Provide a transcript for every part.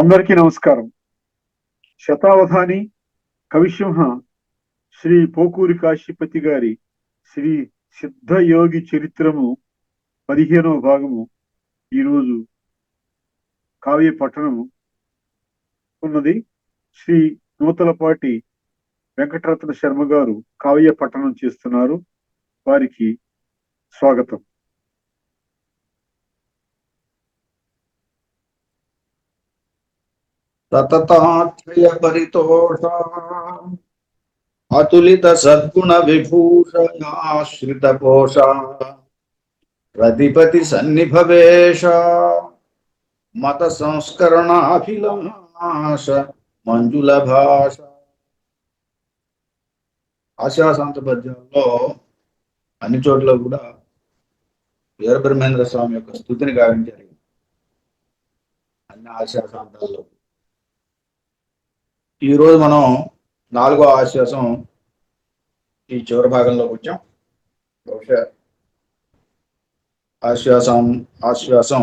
అందరికీ నమస్కారం. శతావధాని కవిసింహ శ్రీ పోకూరి కాశీపతి గారి శ్రీ సిద్ధయోగి చరిత్రము పదిహేనవ భాగము ఈరోజు కావ్య పట్టణము ఉన్నది. శ్రీ నూతలపాటి వెంకటరత్న శర్మ గారు కావ్య పట్టణం చేస్తున్నారు. వారికి స్వాగతం. సతతాక్షయ పరితోష అతులిత సద్గుణ విభూషణాశ్రిత పోష ప్రతిపతి సన్నిభవేష మత సంస్కరణాభిలాష మంజుల భాష ఆశాశాంత పద్యాల్లో అన్ని చోట్ల కూడా వీరబ్రహ్మేంద్ర స్వామి యొక్క స్థుతిని గావించారు. అన్ని ఆశాశాంతాల్లో. ఈ రోజు మనం నాలుగో ఆశ్వాసం ఈ చివరి భాగంలోకి వచ్చాం. బహుశా ఆశ్వాసం ఆశ్వాసం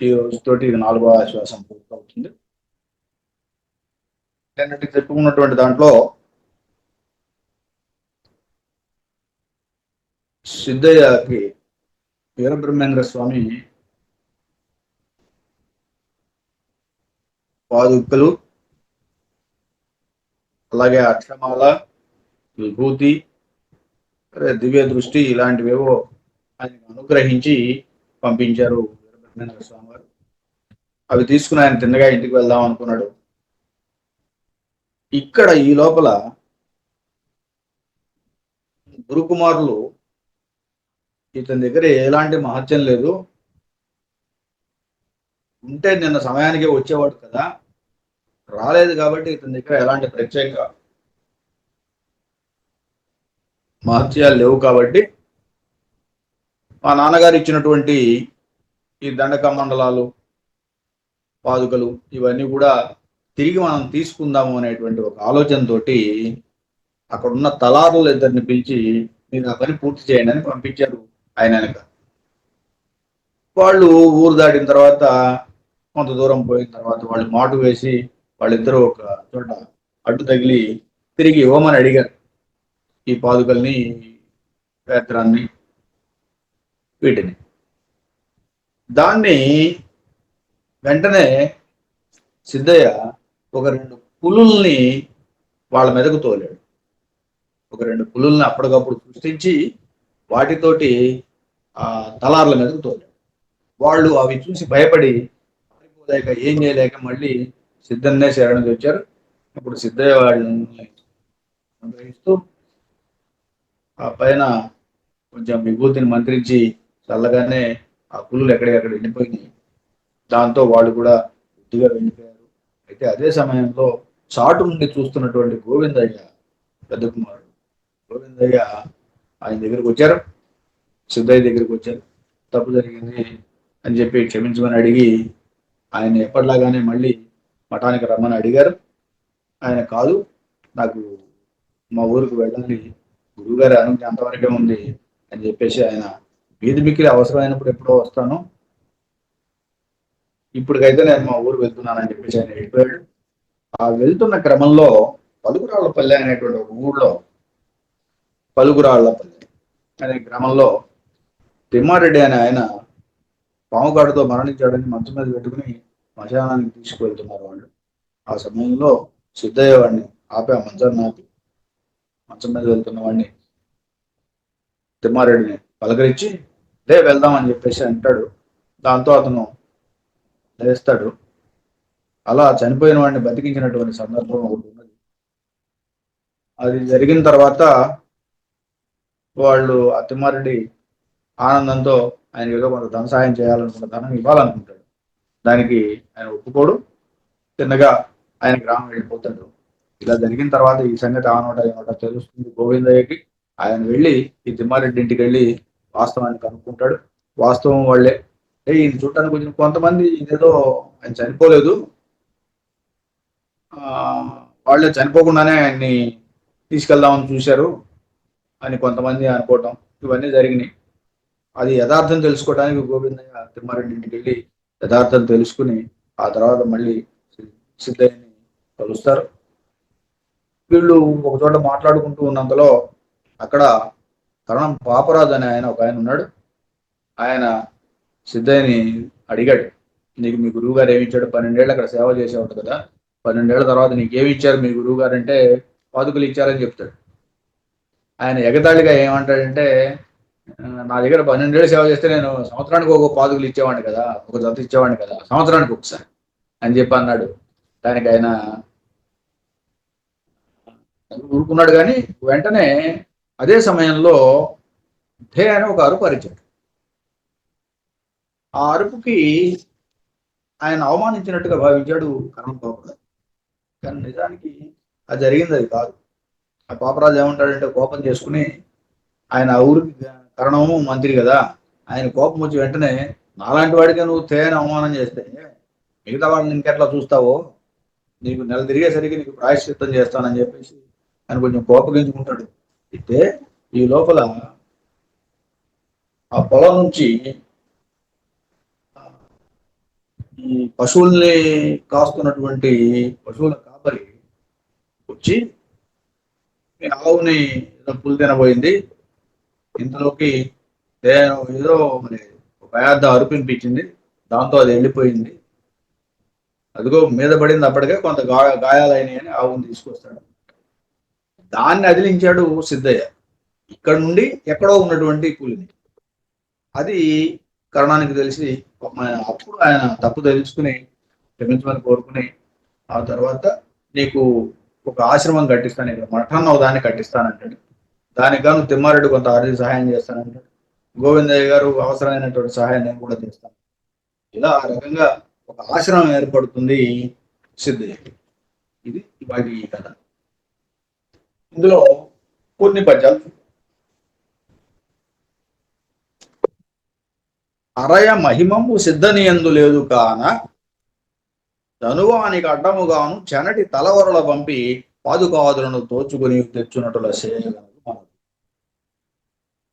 ఈ రోజుతోటి ఇది నాలుగో ఆశ్వాసం పూర్తవుతుంది. నిన్నటి చెప్పుకున్నటువంటి దాంట్లో సిద్ధయ్యకి వీరబ్రహ్మేంద్ర స్వామి పాదుకలు అలాగే అక్షమాల విభూతి దివ్య దృష్టి ఇలాంటివేవో ఆయన అనుగ్రహించి పంపించారు వీరబ్రహ్మేంద్ర స్వామి వారు అవి తీసుకుని ఆయన తిన్నగా ఇంటికి వెళ్దాం అనుకున్నాడు. ఇక్కడ ఈ లోపల గురుకుమారులు ఇతని దగ్గర ఎలాంటి మహత్యం లేదు. ఉంటే నిన్న సమయానికే వచ్చేవాడు కదా. రాలేదు కాబట్టి ఇతని దగ్గర ఎలాంటి ప్రత్యేక మహత్యాలు లేవు కాబట్టి మా నాన్నగారు ఇచ్చినటువంటి ఈ దండక మండలాలు పాదుకలు ఇవన్నీ కూడా తిరిగి మనం తీసుకుందాము అనేటువంటి ఒక ఆలోచనతోటి అక్కడ ఉన్న తలారులు ఇద్దరిని పిలిచి మీరు ఆ పని పూర్తి చేయండి అని పంపించారు ఆయన వెనక. వాళ్ళు ఊరు దాటిన తర్వాత కొంత దూరం పోయిన తర్వాత వాళ్ళు మాటు వేసి వాళ్ళిద్దరూ ఒక చోట అడ్డు తగిలి తిరిగి ఓమని అడిగారు. ఈ పాదుకల్ని పేత్రాన్ని వీటిని. దాన్ని వెంటనే సిద్ధయ్య ఒక రెండు పులుల్ని వాళ్ళ మీదకు తోలాడు. ఒక రెండు పులుల్ని అప్పటికప్పుడు సృష్టించి వాటితోటి ఆ తలార్ల మీదకు తోలాడు. వాళ్ళు అవి చూసి భయపడి పారిపోలేక ఏం చేయలేక మళ్ళీ సిద్ధన్నే శరణకి వచ్చారు ఇప్పుడు సిద్ధయ్య వాడిని అనుగ్రహిస్తూ ఆ పైన కొంచెం విభూతిని మంత్రించి చల్లగానే ఆ పులులు ఎక్కడికక్కడ వెళ్ళిపోయినాయి దాంతో వాళ్ళు కూడా బుద్ధిగా వెళ్ళిపోయారు. అయితే అదే సమయంలో చాటు నుండి చూస్తున్నటువంటి గోవిందయ్య పెద్ద కుమారుడు. గోవిందయ్య ఆయన దగ్గరికి వచ్చారు. సిద్ధయ్య దగ్గరికి వచ్చారు. తప్పు జరిగింది అని చెప్పి క్షమించమని అడిగి ఆయన ఎప్పటిలాగానే మళ్ళీ మఠానికి రమ్మని అడిగారు. ఆయన కాదు నాకు మా ఊరికి వెళ్ళాలి గురువుగారి అనుమతి అంతవరకే ఉంది అని చెప్పేసి ఆయన వీధి మిక్కిలి అవసరమైనప్పుడు ఎప్పుడో వస్తాను. ఇప్పటికైతే నేను మా ఊరు వెళ్తున్నానని చెప్పేసి ఆయన వెళ్ళిపోయాడు ఆ వెళ్తున్న క్రమంలో పలుకురాళ్ళపల్లె అనేటువంటి ఒక ఊళ్ళో పలుకురాళ్ళపల్లె అనే గ్రామంలో తిమ్మారెడ్డి అనే ఆయన పాముగాడుతో మరణించాడని మంచం మీద పెట్టుకుని శ్మశానానికి తీసుకువెళ్తున్నారు వాళ్ళు. ఆ సమయంలో సిద్ధయ్య వాడిని ఆపే ఆ మంచాన్ని ఆపి మంచం మీద వెళ్తున్న వాడిని తిమ్మారెడ్డిని పలకరించి దే వెళ్దామని చెప్పేసి అంటాడు. దాంతో అతను లేస్తాడు. అలా చనిపోయిన వాడిని బతికించినటువంటి సందర్భం ఒకటి ఉన్నది. అది జరిగిన తర్వాత వాళ్ళు ఆ తిమ్మారెడ్డి ఆనందంతో ఆయన ఏదో కొంత ధన సహాయం చేయాలనుకున్న ధనం ఇవ్వాలనుకుంటాడు. దానికి ఆయన ఒప్పుకోడు. చిన్నగా ఆయన గ్రామం వెళ్ళిపోతాడు. ఇలా జరిగిన తర్వాత ఈ సంగతి ఆ నోట తెలుస్తుంది గోవిందయ్యకి. ఆయన వెళ్ళి ఈ తిమ్మారెడ్డి ఇంటికి వెళ్ళి వాస్తవాన్ని కనుక్కుంటాడు. వాస్తవం వాళ్ళే. ఏ ఈయన చూడటానికి వచ్చిన కొంతమంది ఇదేదో ఆయన చనిపోలేదు. ఆ, వాళ్ళే చనిపోకుండానే ఆయన్ని తీసుకెళ్దామని చూశారు అని కొంతమంది అనుకోవటం. ఇవన్నీ జరిగినాయి. అది యథార్థం తెలుసుకోవడానికి గోవిందయ్య తిమ్మారెడ్డి ఇంటికి వెళ్ళి యథార్థం తెలుసుకుని ఆ తర్వాత మళ్ళీ సిద్ధయ్యని కలుస్తారు. వీళ్ళు ఒక చోట మాట్లాడుకుంటూ ఉన్నంతలో అక్కడ కరణం పాపరాజు అనే ఆయన ఒక ఆయన ఉన్నాడు. ఆయన సిద్ధయ్యని అడిగాడు నీకు మీ గురువు గారు ఏమిచ్చాడు పన్నెండేళ్ళు అక్కడ సేవ చేసేవాడు కదా. పన్నెండేళ్ళ తర్వాత నీకు ఇచ్చారు? మీ గురువు గారు అంటే పాదుకలు ఇచ్చారని చెప్తాడు. ఆయన ఎగతాళిగా ఏమంటాడంటే నా దగ్గర పన్నెండేళ్ళు సేవ చేస్తే నేను సంవత్సరానికి ఒక పాదుకులు ఇచ్చేవాడిని కదా ఒక జత ఇచ్చేవాడిని కదా సంవత్సరానికి ఒకసారి అని చెప్పి అన్నాడు. దానికి ఆయన ఊరుకున్నాడు కానీ వెంటనే అదే సమయంలో ధే అని ఒక అరుపు అరిచాడు. ఆ అరుపుకి ఆయన అవమానించినట్టుగా భావించాడు కరణం పాపరాజు కానీ నిజానికి అది జరిగింది అది కాదు. ఆ పాపరాజు ఏమంటాడంటే కోపం చేసుకుని ఆయన ఆ ఊరికి కరణము మంత్రి కదా. ఆయన కోపం వచ్చి వెంటనే నాలాంటి వాడికే నువ్వు తేని అవమానం చేస్తే మిగతా వాళ్ళని ఇంకెట్లా చూస్తావో? నీకు నెల తిరిగేసరికి నీకు ప్రాయశ్చిత్తం చేస్తానని చెప్పేసి ఆయన కొంచెం కోపగించుకుంటాడు. అయితే ఈ లోపల ఆ పొలం నుంచి ఈ పశువుల్ని కాస్తున్నటువంటి పశువుల కాపరి వచ్చి ఆవుని పులు తినబోయింది ఇంతలోకి ఏదో మరి ఒక పెద్ద దాంతో అది వెళ్ళిపోయింది. అదిగో మీద పడింది అప్పటికే కొంత గా గాయాలైనాయని ఆవుని తీసుకొస్తాడు. దాన్ని అదిలించాడు సిద్ధయ్య. ఇక్కడ నుండి ఎక్కడో ఉన్నటువంటి పులిని అది కరణానికి తెలిసి అప్పుడు ఆయన తప్పు తెలుసుకుని క్షమించమని కోరుకుని ఆ తర్వాత నీకు ఒక ఆశ్రమం కట్టిస్తాను ఇక్కడ మఠాన్ని ఒక దాన్ని కట్టిస్తానంటాడు. దానికి గాను తిమ్మారెడ్డి కొంత ఆర్థిక సహాయం చేస్తానంటాడు. గోవిందయ్య గారు అవసరమైనటువంటి సహాయం నేను కూడా చేస్తాను. ఇలా ఆ రకంగా ఒక ఆశ్రమం ఏర్పడుతుంది సిద్ధయ్య. ఇది ఇవాటి ఈ కథ. ఇందులో కొన్ని పద్యాలు అరయ మహిమము సిద్ధనియందు లేదు కాన ధనువానికి అడ్డముగాను చెనటి తలవరల పంపి పాదుకాదులను దోచుకుని తెచ్చునటుల చేయగలదు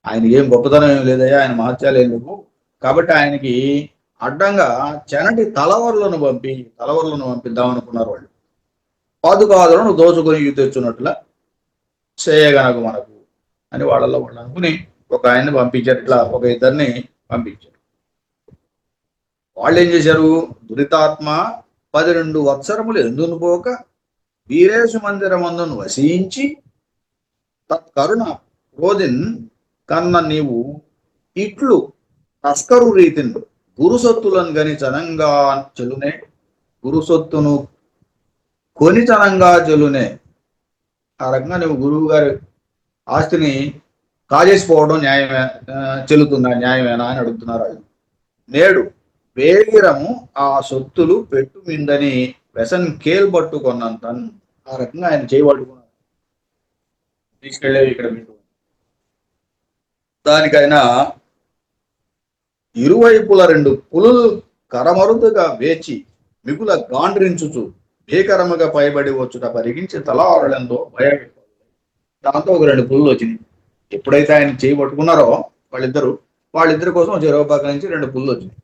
ఆయన ఏం గొప్పతనం ఏం లేదయ్యా ఆయన మహత్యాలు ఏం లేవు. కాబట్టి ఆయనకి అడ్డంగా చెనటి తలవరలను పంపి తలవరులను పంపిద్దాం అనుకున్నారు వాళ్ళు. పాదుకాదులను దోచుకొని తెచ్చున్నట్ల చేయగనకు మనకు అని వాళ్ళలో వాళ్ళు అనుకుని ఒక ఆయన్ని పంపించారు. ఇట్లా ఒక ఇద్దరిని పంపించారు. వాళ్ళు ఏం చేశారు? దురితాత్మ పది రెండు వత్సరములు ఎందును పోక వీరేశు మందిరమందును వసించి తత్కరుణ రోదిన్ కన్న నీవు ఇట్లు తస్కరు రీతిని గురుసొత్తులను గని చనంగా చెలునే. గురుసొత్తును కొనితనంగా చెలునే. ఆ రకంగా నువ్వు గురువు గారి ఆస్తిని కాజేసిపోవడం న్యాయమే చెల్లుతుందా న్యాయమేనా అని అడుగుతున్నారు ఆయన. నేడు వేగిరము ఆ సొత్తులు పెట్టు మిందని వ్యసన్ కేల్ పట్టుకొన్నంత ఆ రకంగా ఆయన చేయబట్టుకున్నారు తీసుకెళ్ళేవి ఇక్కడ మీకు దానికైనా ఇరువైపుల రెండు పులులు కరమరుదుగా వేచి మిగుల గాండ్రించుచు భీకరముగా పైబడి వచ్చుట పరిగించి తలారులందో భయం దాంతో ఒక రెండు పుల్లు వచ్చినాయి. ఎప్పుడైతే ఆయన చేయి పట్టుకున్నారో వాళ్ళిద్దరు వాళ్ళిద్దరి కోసం చెరువు పక్క నుంచి రెండు పుల్లు వచ్చినాయి.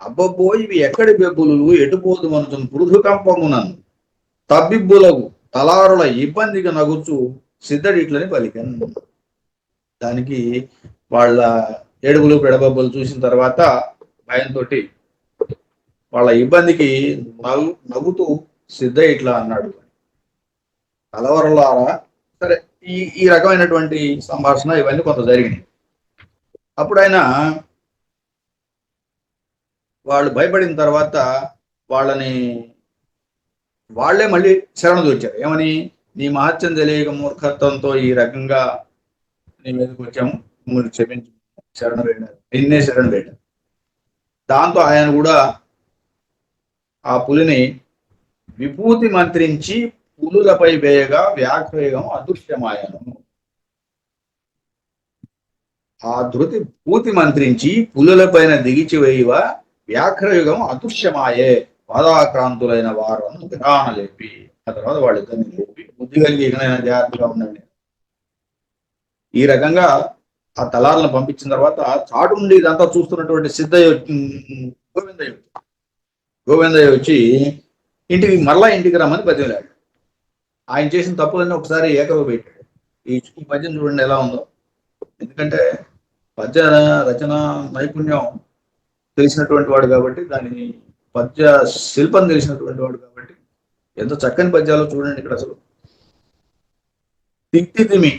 అబ్బబ్బో ఇవి ఎక్కడి బెబ్బులు ఎటుపోదు మనసును పృథు తబ్బిబ్బులకు తలారుల ఇబ్బందిగా నగుచు సిద్ధడిట్లని పలికను. దానికి వాళ్ళ ఏడుగులు పెడబబ్బులు చూసిన తర్వాత భయంతో వాళ్ళ ఇబ్బందికి నవ్వు నవ్వుతూ సిద్ధ ఇట్లా అన్నాడు. కలవరలారా? సరే ఈ ఈ రకమైనటువంటి సంభాషణ ఇవన్నీ కొంత జరిగినాయి. అప్పుడు ఆయన వాళ్ళు భయపడిన తర్వాత వాళ్ళని వాళ్ళే మళ్ళీ శరణు వచ్చారు ఏమని? నీ మహత్యం తెలియక మూర్ఖత్వంతో ఈ రకంగా నీ మీదకి వచ్చాము. మిమ్మల్ని క్షమించు. శరణ వేడారు నిన్నే శరణ వేడారు దాంతో ఆయన కూడా ఆ పులిని విభూతి మంత్రించి పులులపై వేయగా వ్యాఘ్రవేగం అదృశ్యమాయను. ఆ ధృతి భూతి మంత్రించి పులులపైన దిగిచి వేయవ వ్యాఘ్రయుగం అదృశ్యమాయే. పాదాక్రాంతులైన వారు గ్రహణ లేపి ఆ తర్వాత వాళ్ళిద్దరిని లేపి బుద్ధి కలిగి ఇకనైనా జాగ్రత్తగా ఉండండి. ఈ రకంగా ఆ తలాలను పంపించిన తర్వాత చాటు నుండి ఇదంతా చూస్తున్నటువంటి సిద్ధయ్య గోవిందయ్య గోవిందయ్య వచ్చి ఇంటికి మరలా ఇంటికి రమ్మని బతిలాడు ఆయన చేసిన తప్పులన్నీ ఒకసారి ఏకవ పెట్టాడు. ఈ పద్యం చూడండి ఎలా ఉందో. ఎందుకంటే పద్య రచన నైపుణ్యం తెలిసినటువంటి వాడు కాబట్టి దాని పద్య శిల్పం తెలిసినటువంటి వాడు కాబట్టి ఎంత చక్కని పద్యాలు చూడండి ఇక్కడ అసలు. తిక్తిమి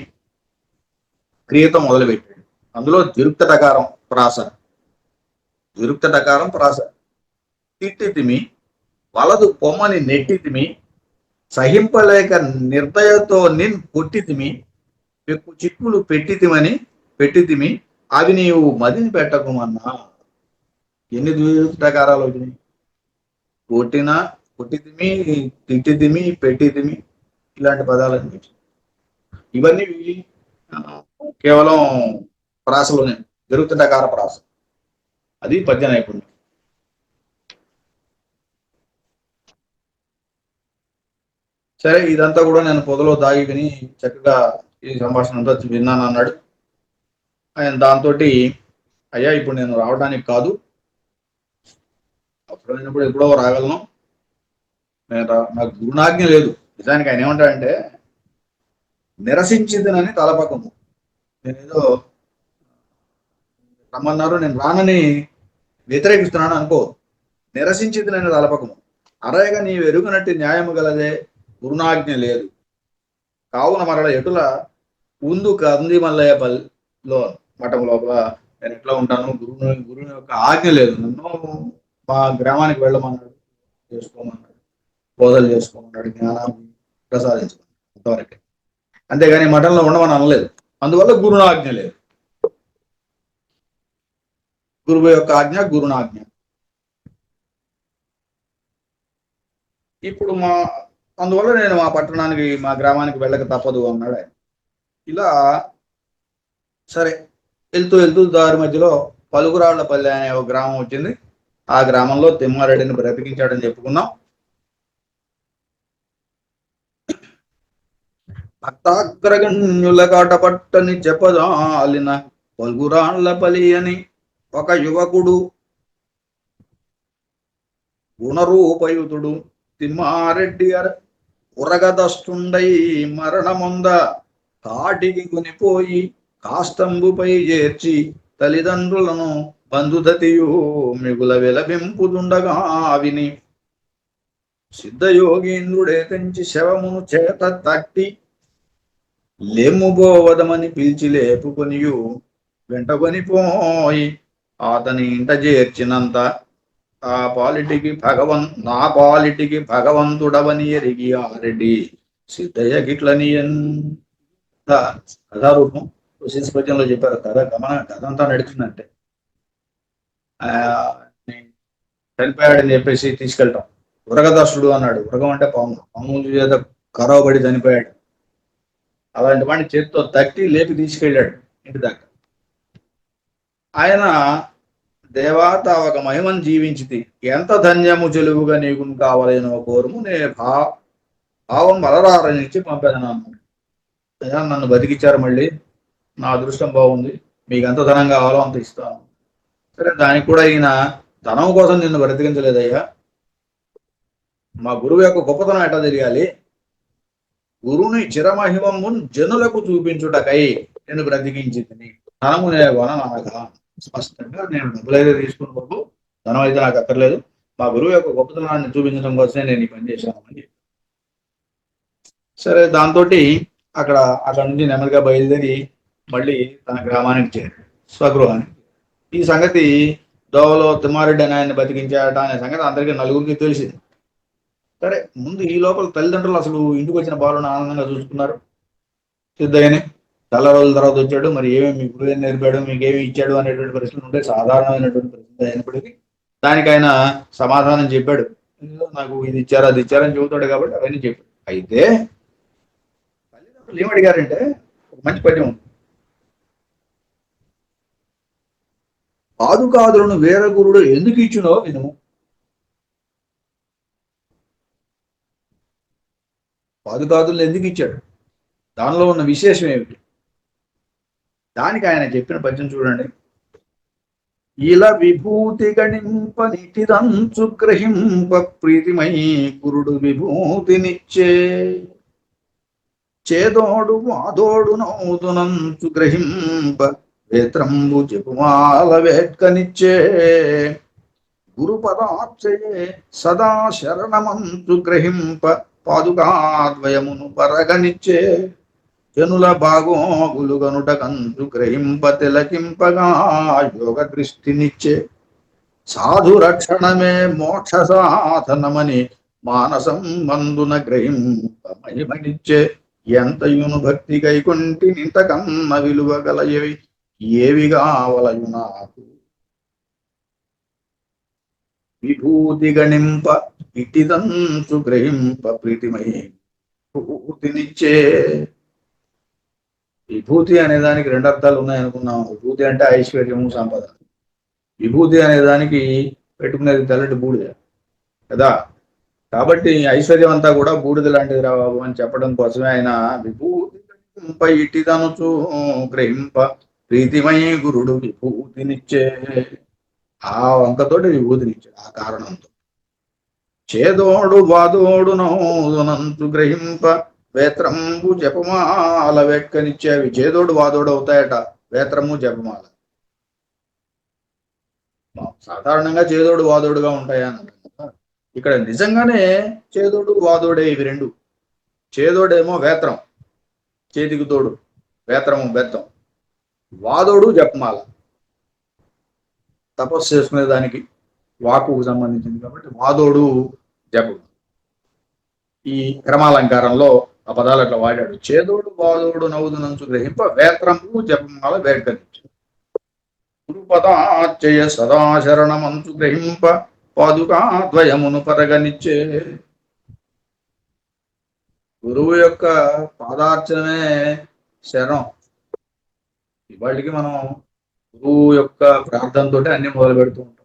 క్రియతో మొదలుపెట్టాడు. అందులో దిరుక్తటకారం ప్రాస. దిరుక్తటకారం ప్రాస. తిట్టితిమి వలదు పొమ్మని నెట్టితిమి సహింపలేక నిర్దయతో నిన్ కొట్టితిమి పెక్కు చిక్కులు పెట్టితిమని పెట్టితిమి అవి నీవు మదిని పెట్టకుమన్నా. ఎన్ని దిరుక్తకారాలు వచ్చినాయి? కొట్టిన కొట్టితిమి తిట్టితిమి పెట్టితిమి ఇలాంటి పదాలు వచ్చినాయి. ఇవన్నీ కేవలం ప్రాసలోనే దిరుక్తటకార ప్రాస. అది పద్య నైపుణ్యం. సరే ఇదంతా కూడా నేను పొదలో దాగి విని చక్కగా ఈ సంభాషణ అంతా విన్నాను అన్నాడు. ఆయన దాంతో అయ్యా ఇప్పుడు నేను రావడానికి కాదు. అప్పుడైనప్పుడు ఎప్పుడో రాగలను. నేను నాకు గురునాజ్ఞ లేదు. నిజానికి ఆయన ఏమంటాడంటే నిరసించిందనని తలపకము నేనేదో రమ్మన్నారు నేను రానని వ్యతిరేకిస్తున్నాను అనుకో నిరసించిందని తలపకము. అరయగా నీ వెరుగునట్టి న్యాయము గలదే గురుణాజ్ఞ లేదు. కావున మరల ఎటుల ఉందు కంది మల్లయ్య పల్లిలో మఠం లోపల. నేను ఎట్లా ఉంటాను? గురువు గురువు యొక్క ఆజ్ఞ లేదు. నన్ను మా గ్రామానికి వెళ్ళమన్నాడు చేసుకోమన్నాడు బోధలు చేసుకోమన్నాడు జ్ఞానాన్ని ప్రసాదించుకున్నాడు అంతవరకే. అంతేగాని మఠంలో ఉండమని అనలేదు. అందువల్ల గురునాజ్ఞ లేదు. గురువు యొక్క ఆజ్ఞ గురునాజ్ఞ. ఇప్పుడు మా అందువల్ల నేను మా పట్టణానికి మా గ్రామానికి వెళ్ళక తప్పదు అన్నాడు ఆయన. ఇలా సరే వెళ్తూ వెళ్తూ దారి మధ్యలో పలుగురాళ్ళపల్లి అనే ఒక గ్రామం వచ్చింది. ఆ గ్రామంలో తిమ్మారెడ్డిని బ్రతికించాడని చెప్పుకున్నాం. భక్తాగ్రగణ్యుల కాటపట్టని చెప్పదాలిన పలుగురాళ్ళపల్లి అని ఒక యువకుడు. గుణరూపయుతుడు తిమ్మారెడ్డి అర ఉరగదస్తుండై మరణముంద కాటికి కొనిపోయి కాస్తంబుపై చేర్చి తల్లిదండ్రులను బంధుదతియు మిగుల వెలబెంపుదుండగా విని. సిద్ధయోగీంద్రుడే తెంచి శవమును చేత తట్టి లేముబోవదమని పిలిచి లేపుకొనియు వెంటకొనిపోయి అతని ఇంట చేర్చినంత ఆ పాలిటికి భగవన్ నా పాలిటికి భగవంతుడవని ఎరిగి ఆరెడ్డి సిద్ధయ్య గిట్లనియన్ కథారూపం? శిశుపద్యంలో చెప్పారు. కథ గమన కథ అంతా నడిచిందంటే. ఆ, చనిపోయాడని చెప్పేసి తీసుకెళ్ళటం ఉరగదర్శుడు అన్నాడు. ఉరగం అంటే పాము. పాము చేత కరవబడి చనిపోయాడు. అలాంటి వాడిని చేతితో తట్టి లేపి తీసుకెళ్ళాడు ఇంటి దాకా. ఆయన దేవాత ఒక మహిమను జీవించితి. ఎంత ధన్యము చెలువుగా నీకు కావలేనో కోరుము నే భా భావం వలరారనిచ్చి పంపాను నన్ను బతికిచ్చారు మళ్ళీ. నా అదృష్టం బాగుంది. మీకు ఎంత ధనం కావాలో అంత ఇస్తాను. సరే దానికి కూడా ఈయన ధనం కోసం నిన్ను బ్రతికించలేదయ్యా. మా గురువు యొక్క గొప్పతనం ఎట్లా తెలియాలి? గురువుని చిరమహిమము జనులకు చూపించుటకై నేను బ్రతికించింది ధనము నే వననగా స్పష్టంగా నేను డబ్బులైతే తీసుకుని బాబు ధనం అయితే నాకు అక్కర్లేదు. మా గురువు యొక్క గొప్పతనాన్ని చూపించడం కోసమే నేను ఈ పని చేశాను అని సరే దాంతో అక్కడ అక్కడ నుంచి నెమ్మదిగా బయలుదేరి మళ్ళీ తన గ్రామానికి చేరాడు స్వగృహానికి ఈ సంగతి దోవలో తిమ్మారెడ్డి అని ఆయన బతికించాడట అనే సంగతి అందరికీ నలుగురికి తెలిసింది. సరే ముందు ఈ లోపల తల్లిదండ్రులు అసలు ఇంటికి వచ్చిన బాలుని ఆనందంగా చూసుకున్నారు. సిద్ధయ్యని చాలా రోజుల తర్వాత వచ్చాడు. మరి ఏమేమి మీ గురువు నేర్పాడు మీకు ఇచ్చాడు అనేటువంటి ప్రశ్నలు ఉంటే సాధారణమైనటువంటి ప్రశ్న అయినప్పటికీ దానికి ఆయన సమాధానం చెప్పాడు. నాకు ఇది ఇచ్చారు అది ఇచ్చారని చెబుతాడు కాబట్టి అవన్నీ చెప్పాడు. అయితే తల్లిదండ్రులు ఏమడిగారంటే ఒక మంచి పద్యం ఉంది. పాదుకాదులను వేరే గురుడు ఎందుకు ఇచ్చినో విను పాదుకాదులను ఎందుకు ఇచ్చాడు? దానిలో ఉన్న విశేషం ఏమిటి? దానికి ఆయన చెప్పిన పద్యం చూడండి. ఇలా విభూతి గణింప నిటిదంచు గ్రహింప ప్రీతిమై కురుడు విభూతినిచ్చే. చేదోడు వాదోడు నౌదునంచు గ్రహింప వేత్రంబు జపుమాల వేట్కనిచ్చే గురు పదాక్షయే సదా శరణమంచు గ్రహింప పాదుకాద్వయమును పరగనిచ్చే జనుల బాగోగులు గనుట గ్రహింప తిలకింపగా యోగ దృష్టినిచ్చే. సాధు రక్షణమే మోక్ష సాధనమని మానసం మందున గ్రహింప మహిమనిచ్చే. ఎంతయును భక్తి కైకుంటి నింతకన్న విలువ గలయవి ఏవి? కావలయు నాకు విభూతి గణింప ఇటిదంతు గ్రహింప ప్రీతిమై విభూతినిచ్చే విభూతి అనే దానికి రెండు అర్థాలు ఉన్నాయనుకున్నాం విభూతి అంటే ఐశ్వర్యము సంపద. విభూతి అనే దానికి పెట్టుకునేది తెల్లటి బూడిద. కదా? కాబట్టి ఐశ్వర్యం అంతా కూడా బూడిద లాంటిది రా బాబు అని చెప్పడం కోసమే ఆయన విభూతి ఇటిదనుచు గ్రహింప ప్రీతిమై గురుడు విభూతినిచ్చే. ఆ వంకతోటి విభూతినిచ్చాడు ఆ కారణంతో. చేదోడు వాదోడు నౌదునంతు గ్రహింప. వేత్రంబు జపమాల వెక్కనిచ్చేవి చేదోడు వాదోడు అవుతాయట. వేత్రము జపమాల. సాధారణంగా చేదోడు వాదోడుగా ఉంటాయని ఇక్కడ నిజంగానే చేదోడు వాదోడే ఇవి రెండు. చేదోడేమో వేత్రం. చేతికి తోడు. వేత్రము బెత్తం. వాదోడు జపమాల. తపస్సు చేసుకునే దానికి వాకుకు సంబంధించింది కాబట్టి వాదోడు జపం ఈ క్రమాలంకారంలో ఆ పదాలు అట్లా వాడాడు. చేదోడు వాదోడు నవ్వుదునంచు గ్రహింప వేత్రము జపమాల వేర్కనిచ్చు గురుపదాచయ సదాశరణమంచు గ్రహింప పాదుకా ద్వయమును పరగనిచ్చే. గురువు యొక్క పాదార్చనమే శరణం. ఇవాళకి మనం గురువు యొక్క ప్రార్థనతోటి అన్ని మొదలు పెడుతూ ఉంటాం.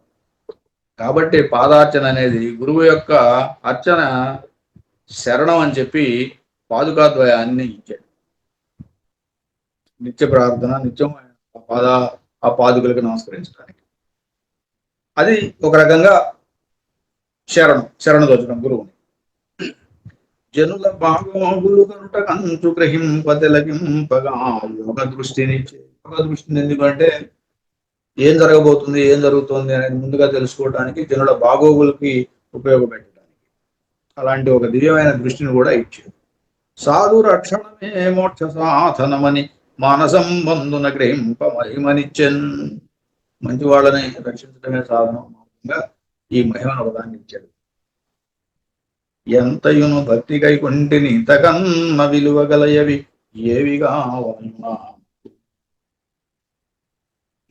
కాబట్టి పాదార్చన అనేది గురువు యొక్క అర్చన శరణం అని చెప్పి పాదుకాద్వయాన్ని ఇచ్చాడు. నిత్య ప్రార్థన నిత్యం ఆ పాద ఆ పాదుకలకు నమస్కరించడానికి. అది ఒక రకంగా శరణం శరణదోచడం గురువుని. జనుల బాగోగులు కనుట కంచు గ్రహింప తిలకింపగా యోగ దృష్టినిచ్చే యోగ దృష్టిని ఎందుకంటే ఏం జరగబోతుంది ఏం జరుగుతుంది అనేది ముందుగా తెలుసుకోవడానికి జనుల బాగోగులకి ఉపయోగపెట్టడానికి అలాంటి ఒక దివ్యమైన దృష్టిని కూడా ఇచ్చాడు సాధు రక్షణమే మోక్ష సాధనమని మానసం బంధున గ్రహింప మహిమనిచ్చెన్ మంచి వాళ్ళని రక్షించడమే సాధనం ఈ మహిమను ఒకదాన్ని ఇచ్చాడు. ఎంతయును భక్తి కైకుంటిని ఇంతకన్న విలువ గలయవి ఏవిగా ఉన్నా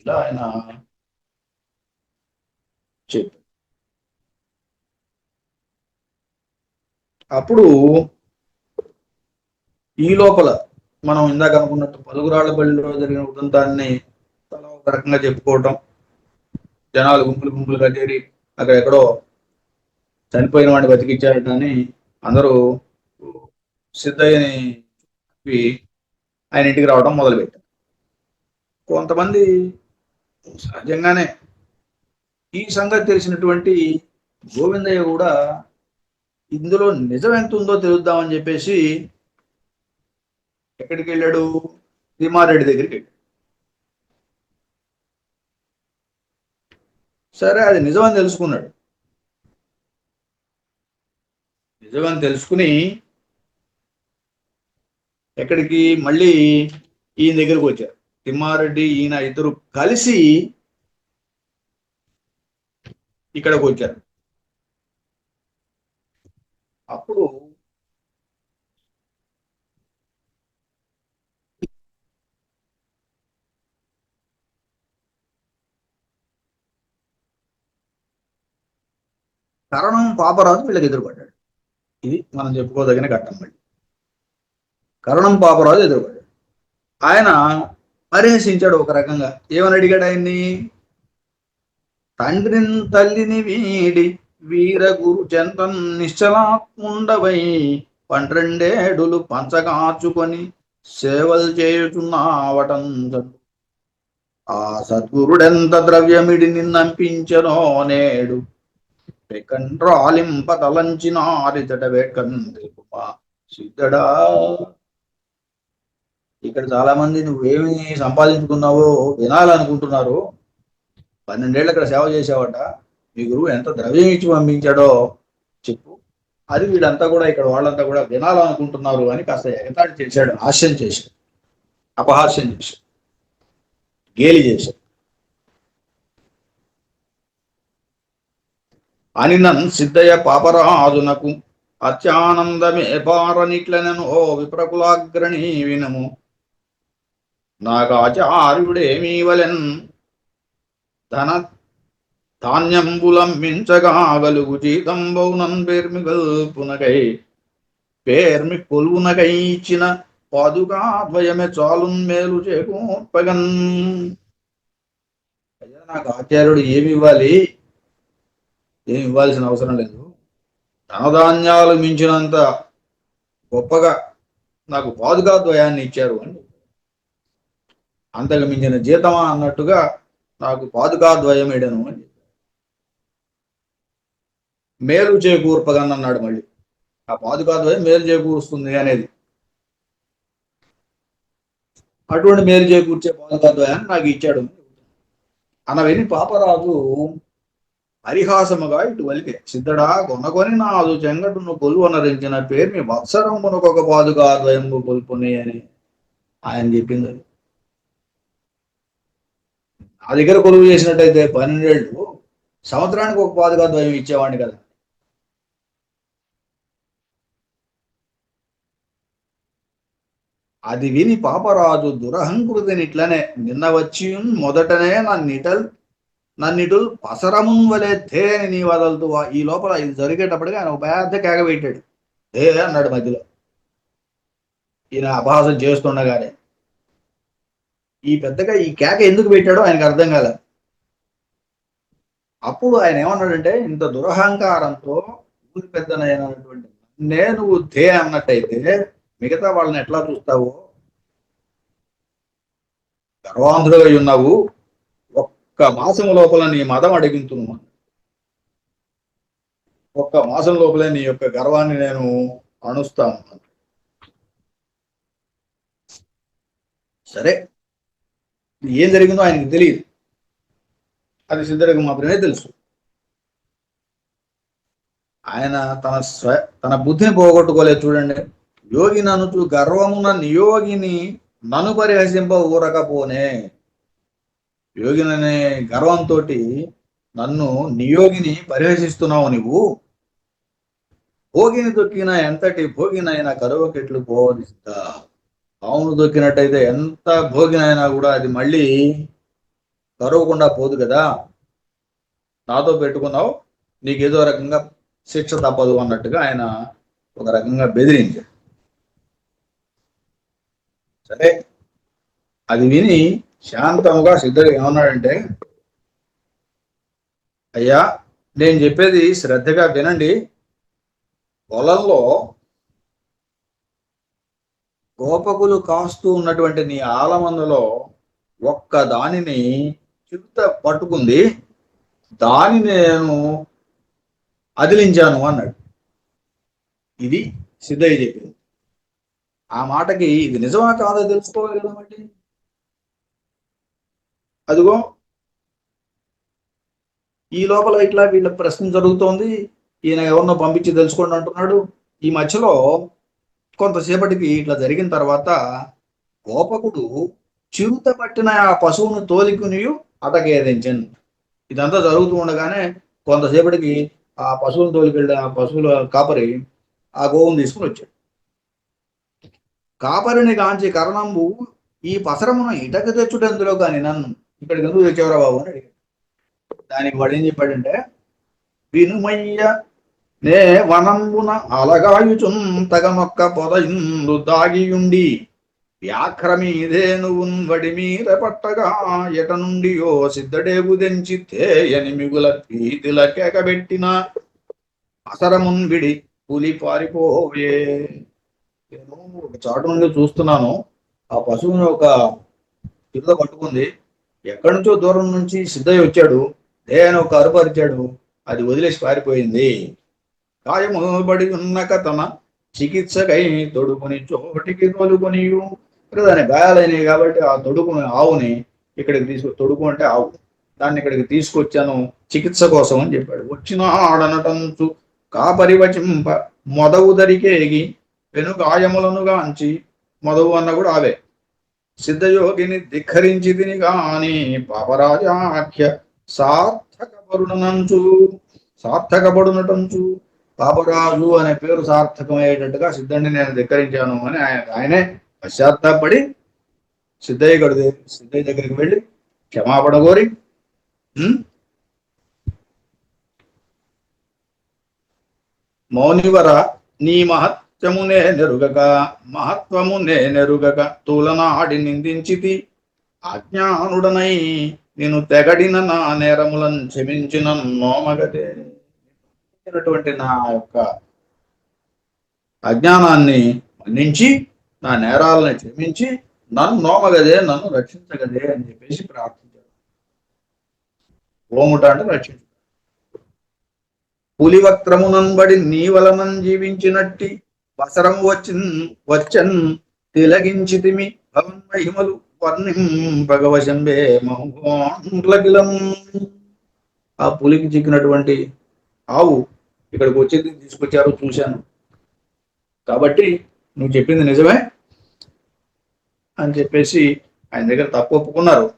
ఇలా ఆయన చెప్పారు అప్పుడు ఈ లోపల మనం ఇందాక అనుకున్నట్టు పలుగురాళ్ళ బడిలో జరిగిన ఉదంతాన్ని తల ఒక రకంగా చెప్పుకోవటం జనాలు గుంపులు గుంపులుగా చేరి అక్కడ ఎక్కడో చనిపోయిన వాడిని బతికించారట అందరూ సిద్ధయ్యని చెప్పి ఆయన ఇంటికి రావడం మొదలుపెట్టారు. కొంతమంది సహజంగానే ఈ సంగతి తెలిసినటువంటి గోవిందయ్య కూడా ఇందులో నిజం ఎంత ఉందో తెలుద్దామని చెప్పేసి ఎక్కడికి వెళ్ళాడు? తిమారెడ్డి దగ్గరికి వెళ్ళాడు. సరే అది నిజమని తెలుసుకున్నాడు. నిజమని తెలుసుకుని ఎక్కడికి మళ్ళీ ఈయన దగ్గరకు వచ్చారు. తిమ్మారెడ్డి ఈయన ఇద్దరు కలిసి ఇక్కడికి వచ్చారు. అప్పుడు కరణం పాపరాజు వీళ్ళకి ఎదురుపడ్డాడు. ఇది మనం చెప్పుకోదగిన ఘట్టం మళ్ళీ. కరణం పాపరాజు ఎదురుపడ్డాడు. ఆయన పరిహసించాడు ఒక రకంగా. ఏమని అడిగాడు ఆయన్ని? తండ్రిని తల్లిని వీడి వీర గురు చెంతం నిశ్చలాత్ముండవై పండ్రెండేడులు పంచగాచుకొని సేవలు చేయుచున్నావటం ఆ సద్గురుడెంత ద్రవ్యమిడి నిన్నంపించనో నేడు. వెకండ్రాలింప తలంచినారితట వేకన్ సిద్ధడా. ఇక్కడ చాలా మంది నువ్వేమి సంపాదించుకున్నావో వినాలనుకుంటున్నారు. పన్నెండేళ్ళు అక్కడ సేవ చేసావట మీ గురువు ఎంత ద్రవ్యం ఇచ్చి పంపించాడో చెప్పు. అది వీడంతా కూడా ఇక్కడ వాళ్ళంతా కూడా వినాలనుకుంటున్నారు అని కాస్త ఎగతాళి చేశాడు హాస్యం చేశాడు. అపహాస్యం చేశాడు. గేలి చేశాడు. అనినన్ సిద్ధయ్య పాపరాజునకు అత్యానందమే పారనిట్లనను ఓ విప్రకులాగ్రణి వినము. నాగాచార్యుడేమీవలెన్ ధన ధాన్యంబులం మించగాగలుగు జీతంబౌనం పేర్మిగల్పునకై పేర్మి కొలువునకై ఇచ్చిన పాదుగా ద్వయమే చాలున్ మేలు చేకూర్పగన్ అయ్యా నాకు ఆచార్యుడు ఏమి ఇవ్వాలి ఏమి ఇవ్వాల్సిన అవసరం లేదు. ధనధాన్యాలు మించినంత గొప్పగా నాకు పాదుగా ద్వయాన్ని ఇచ్చారు అని అంతకు మించిన జీతమా అన్నట్టుగా నాకు పాదుకా ద్వయం అని మేలు చేకూర్పగన్ అన్నాడు మళ్ళీ. ఆ పాదుకాద్వయం మేలు చేకూరుస్తుంది అనేది. అటువంటి మేలు చేకూర్చే పాదుకాద్వయాన్ని నాకు ఇచ్చాడు. అనవిని పాపరాజు పరిహాసముగా ఇటు వలికే. సిద్ధడా కొనకొని నాదు చెంగటును కొలువనరించిన పేరు మీ వత్సరమునకొక కొనకొక ద్వయంబు కొల్పుని అని ఆయన చెప్పింది. నా దగ్గర కొలువు చేసినట్టయితే పన్నెండేళ్ళు సంవత్సరానికి ఒక పాదుగా ద్వయం ఇచ్చేవాడిని కదా. అది విని పాపరాజు దురహంకృతిని ఇట్లనే నిన్న వచ్చి మొదటనే నన్నిటల్ నన్నిటుల్ పసరమున్ వలె ధే అని నీ వదలుతువా ఈ లోపల ఇది జరిగేటప్పటికి ఆయన ఒక పెద్ద కేక పెట్టాడు. ధే అన్నాడు మధ్యలో. ఈయన అపహాసం చేస్తుండగానే ఈ పెద్దగా ఈ కేక ఎందుకు పెట్టాడో ఆయనకు అర్థం కాలే. అప్పుడు ఆయన ఏమన్నాడంటే ఇంత దురహంకారంతో ఊరి పెద్దనైనటువంటి నేను ధే అన్నట్టయితే మిగతా వాళ్ళని ఎట్లా చూస్తావో? గర్వాంధుడుగా ఉన్నావు. ఒక్క మాసం లోపల నీ మదం అడిగింతును ఒక్క మాసం లోపలే నీ యొక్క గర్వాన్ని నేను అణుస్తాను సరే ఏం జరిగిందో ఆయనకి తెలియదు. అది సిద్ధరికి మాత్రమే తెలుసు. ఆయన తన స్వ తన బుద్ధిని పోగొట్టుకోలేదు చూడండి. యోగి ననుచు గర్వమున నియోగిని నన్ను పరిహసింప ఊరకపోనే. యోగిననే గర్వంతో నన్ను నియోగిని పరిహసిస్తున్నావు నువ్వు భోగిని దొక్కిన ఎంతటి భోగినైనా కరువకెట్లు పోవనిస్తా పావును దొక్కినట్టయితే ఎంత భోగినైనా కూడా అది మళ్ళీ కరవకుండా పోదు కదా. నాతో పెట్టుకున్నావు నీకు ఏదో రకంగా శిక్ష తప్పదు అన్నట్టుగా ఆయన ఒక రకంగా బెదిరించాడు. సరే అది విని శాంతముగా సిద్ధుడు ఏమన్నాడంటే అయ్యా నేను చెప్పేది శ్రద్ధగా వినండి. పొలంలో గోపకులు కాస్తూ ఉన్నటువంటి నీ ఆలమందులో ఒక్క దానిని చిరుత పట్టుకుంది. దానిని నేను అదిలించాను అన్నాడు. ఇది సిద్ధయ్య చెప్పింది ఆ మాటకి ఇది నిజమా కాదో తెలుసుకోవాలి కదా మరి? అదిగో ఈ లోపల ఇట్లా వీళ్ళ ప్రశ్న జరుగుతోంది. ఈయన ఎవరినో పంపించి తెలుసుకోండి అంటున్నాడు. ఈ మధ్యలో కొంతసేపటికి ఇట్లా జరిగిన తర్వాత గోపకుడు చిరుత పట్టిన ఆ పశువును తోలికుని అటకేదించను ఇదంతా జరుగుతూ ఉండగానే కొంతసేపటికి ఆ పశువును తోలికెళ్ళి ఆ పశువుల కాపరి ఆ గోవును తీసుకుని వచ్చాడు. కాపరిని కాంచి కరణంబు ఈ పసరమును ఇటకు తెచ్చుటెందులో కానీ నన్ను ఇక్కడికి ఎందుకు తెచ్చేవరా బాబు అని అడిగాడు. దానికి వాడు ఏం చెప్పాడంటే వినుమయ్య నే వనంబున అలగాయుచున్ తగమొక్క పొద ఇందు దాగియుండి వ్యాఘ్రమీదేనువున్ వడి మీద పట్టగా ఎట నుండి ఓ సిద్ధడేగు దెంచి తేయని మిగుల ప్రీతిల కేకబెట్టిన అసరమున్ విడి పులి పారిపోవే. నేను ఒక చాటు నుండి చూస్తున్నాను. ఆ పశువుని ఒక చిరుత పట్టుకుంది. ఎక్కడి నుంచో దూరం నుంచి సిద్ధయ్య వచ్చాడు. దేని ఒక అరుపరిచాడు. అది వదిలేసి పారిపోయింది. గాయము పడి ఉన్న కథన చికిత్సకై తొడుకుని చోటికి తొలుకొని దాని గాయాలైనవి కాబట్టి ఆ తొడుకుని ఆవుని ఇక్కడికి తీసుకు తొడుకు అంటే ఆవు. దాన్ని ఇక్కడికి తీసుకొచ్చాను చికిత్స కోసం అని చెప్పాడు. వచ్చిన ఆడనటంచు కాపరివచింప మొదవు దరికేగి పెను గాయములను గాంచి మొదవు అన్న కూడా ఆవే. సిద్ధయోగిని ధిక్కరించి తిని గాని పాపరాజాఖ్య సార్థకపరుడనంచు సార్థకపడునటంచు పాపరాజు అనే పేరు సార్థకమయ్యేటట్టుగా సిద్ధుడిని నేను ధిక్కరించాను అని ఆయన ఆయనే పశ్చాత్తాపడి సిద్ధయ్య గడు సిద్ధయ్య దగ్గరికి వెళ్ళి క్షమాపణ కోరి మౌనివర నీ మహత్యమునే నెరుగక మహత్వమునే నెరుగక తూలనాడి నిందించితి అజ్ఞానుడనై నేను తెగడిన నా నేరములను క్షమించిన నోమగతే ఇచ్చినటువంటి నా యొక్క అజ్ఞానాన్ని మన్నించి నా నేరాలను క్షమించి నన్ను నోమగదే నన్ను రక్షించగదే అని చెప్పేసి ప్రార్థించాడు ఓముట అంటే రక్షించు. పులివక్రమునంబడి నీ జీవించినట్టి వసరం వచ్చిన్ వచ్చన్ తిలగించితిమి భవన్ మహిమలు వర్ణిం భగవశంబే మహోండ్లకిలం ఆ పులికి చిక్కినటువంటి ఆవు ఇక్కడికి వచ్చేది తీసుకొచ్చారు చూశాను. కాబట్టి నువ్వు చెప్పింది నిజమే అని చెప్పేసి ఆయన దగ్గర తప్పు ఒప్పుకున్నారు.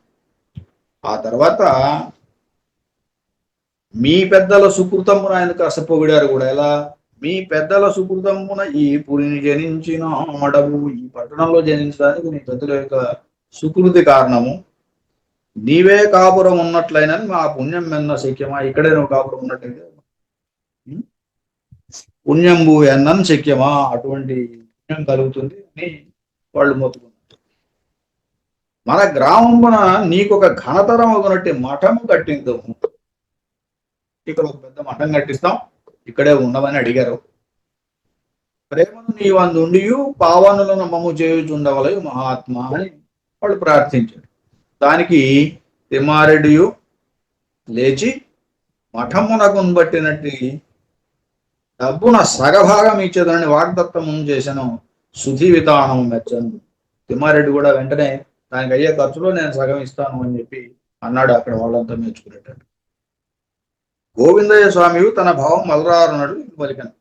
ఆ తర్వాత మీ పెద్దల సుకృతమున ఆయన కాస్త కూడా. ఎలా? మీ పెద్దల సుకృతమున ఈ పురిని జనించిన అడవు ఈ పట్టణంలో జనించడానికి నీ పెద్దల యొక్క సుకృతి కారణము. నీవే కాపురం ఉన్నట్లయినని మా పుణ్యం మెన్న శక్యమా? ఇక్కడే నువ్వు కాపురం ఉన్నట్టయితే పుణ్యంబు ఎన్నం శక్యమా? అటువంటి పుణ్యం కలుగుతుంది అని వాళ్ళు మొత్తుకున్నారు. మన గ్రామమున నీకు ఒక ఘనతరం ఒకనట్టి మఠము కట్టిద్దాము ఇక్కడ ఒక పెద్ద మఠం కట్టిస్తాం. ఇక్కడే ఉండమని అడిగారు. ప్రేమను నీ వందుండి పావనులను మమ్ము చేయుచుండవలయు మహాత్మా అని వాళ్ళు ప్రార్థించారు. దానికి తిమ్మారెడ్డియు లేచి మఠమునకు బట్టినట్టు డబ్బున సగభాగం ఇచ్చేదాన్ని వాగ్దత్తము చేశాను. సుధీ విధానం మెచ్చను తిమ్మారెడ్డి కూడా వెంటనే దానికి అయ్యే ఖర్చులో నేను సగం ఇస్తాను అని చెప్పి అన్నాడు అక్కడ వాళ్ళంతా మెచ్చుకునేటట్టు. గోవిందయ్య స్వామి తన భావం మలరారునడు పలికను.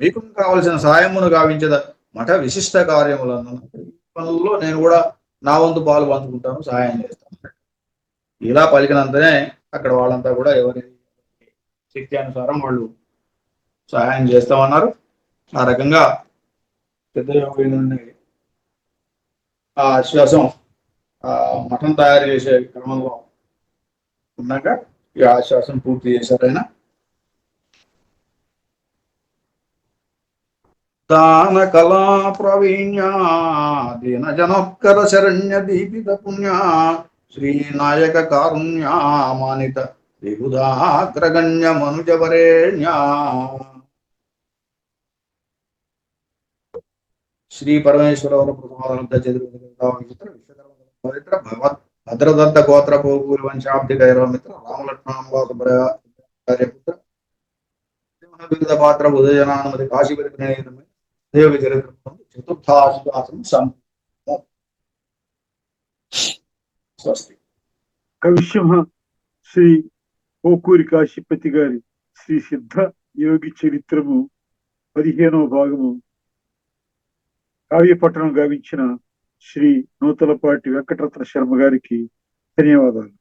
మీకు కావలసిన సాయమును గావించద మఠ విశిష్ట కార్యములను పనుల్లో నేను కూడా నా వంతు పాలు పంచుకుంటాను సహాయం చేస్తాను ఇలా పలికినంతనే అక్కడ వాళ్ళంతా కూడా ఎవరి శక్తి అనుసారం వాళ్ళు సహాయం చేస్తామన్నారు. ఆ రకంగా పెద్ద ఆ ఆశ్వాసం ఆ మఠం తయారు చేసే క్రమంలో ఉన్నాక ఈ ఆశ్వాసం పూర్తి చేశారు దాన కళా ప్రవీణ్య దీన జనోత్కర శరణ్య దీపిత పుణ్య శ్రీ నాయక మానిత విబుధాగ్రగణ్య శ్రీ పరమేశ్వరవర ప్రసాదంత చతుర్విధ పవిత్ర భగవత్ భద్రదత్త గోత్ర పోగూరి వంశాబ్ది గైరవమిత్ర రామలక్ష్మణంబాసుపుత్ర వివిధ పాత్ర ఉదయనానుమతి కాశీపతి దేవ చరిత్ర చతుర్థాశ్వాసం సం స్వస్తి. కవిసింహ శ్రీ కోకూరి కాశీపతి గారి శ్రీ సిద్ధ యోగి చరిత్రము పదిహేనవ భాగము. కావ్యపట్టణం గావించిన శ్రీ నూతలపాటి వెంకటరత్న శర్మ గారికి ధన్యవాదాలు.